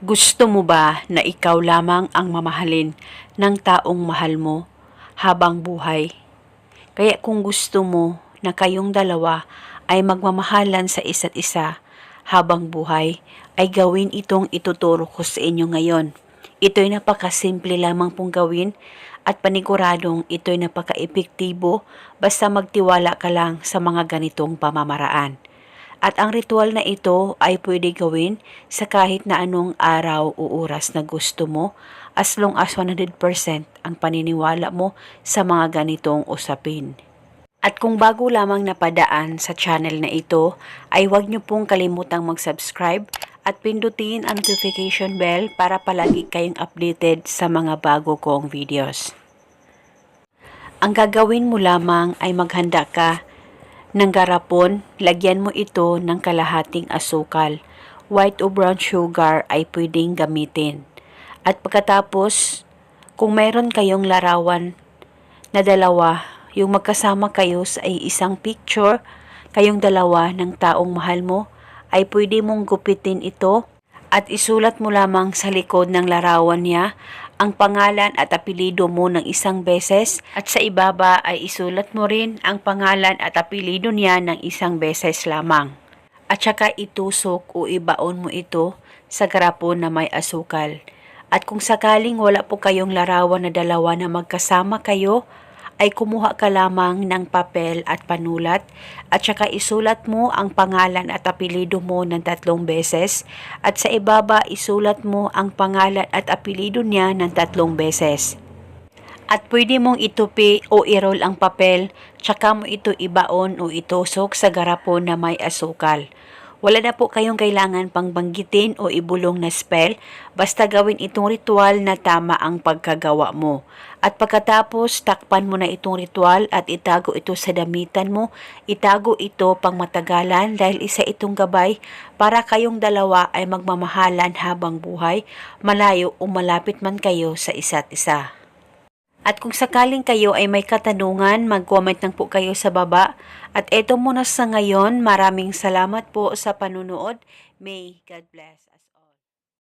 Gusto mo ba na ikaw lamang ang mamahalin ng taong mahal mo habang buhay? Kaya kung gusto mo na kayong dalawa ay magmamahalan sa isa't isa habang buhay, ay gawin itong ituturo ko sa inyo ngayon. Ito'y napakasimple lamang pong gawin at paniguradong ito'y napaka-epektibo basta magtiwala ka lang sa mga ganitong pamamaraan. At ang ritual na ito ay pwede gawin sa kahit na anong araw o oras na gusto mo as long as 100% ang paniniwala mo sa mga ganitong usapin. At kung bago lamang napadaan sa channel na ito, ay huwag niyo pong kalimutang mag-subscribe at pindutin ang notification bell para palagi kayong updated sa mga bago kong videos. Ang gagawin mo lamang ay maghanda ka ng garapon, lagyan mo ito ng kalahating asukal. White o brown sugar ay pwedeng gamitin. At pagkatapos, kung mayroon kayong larawan na dalawa, yung magkasama kayo sa isang picture, kayong dalawa ng taong mahal mo, ay pwede mong gupitin ito at isulat mo lamang sa likod ng larawan niya ang pangalan at apelido mo ng isang beses at sa ibaba ay isulat mo rin ang pangalan at apelido niya ng isang beses lamang. At saka itusok o ibaon mo ito sa garapon na may asukal. At kung sakaling wala po kayong larawan na dalawa na magkasama kayo, ay kumuha ka lamang ng papel at panulat at saka isulat mo ang pangalan at apelido mo ng tatlong beses at sa ibaba isulat mo ang pangalan at apelido niya ng tatlong beses. At pwede mong itupi o i-roll ang papel, tsaka mo ito ibaon o itusok sa garapon na may asukal. Wala na po kayong kailangan pang banggitin o ibulong na spell, basta gawin itong ritual na tama ang pagkagawa mo. At pagkatapos, takpan mo na itong ritual at itago ito sa damitan mo. Itago ito pang matagalan dahil isa itong gabay para kayong dalawa ay magmamahalan habang buhay, malayo o malapit man kayo sa isa't isa. At kung sakaling kayo ay may katanungan, mag-comment lang po kayo sa baba. At eto muna sa ngayon, maraming salamat po sa panunood. May God bless.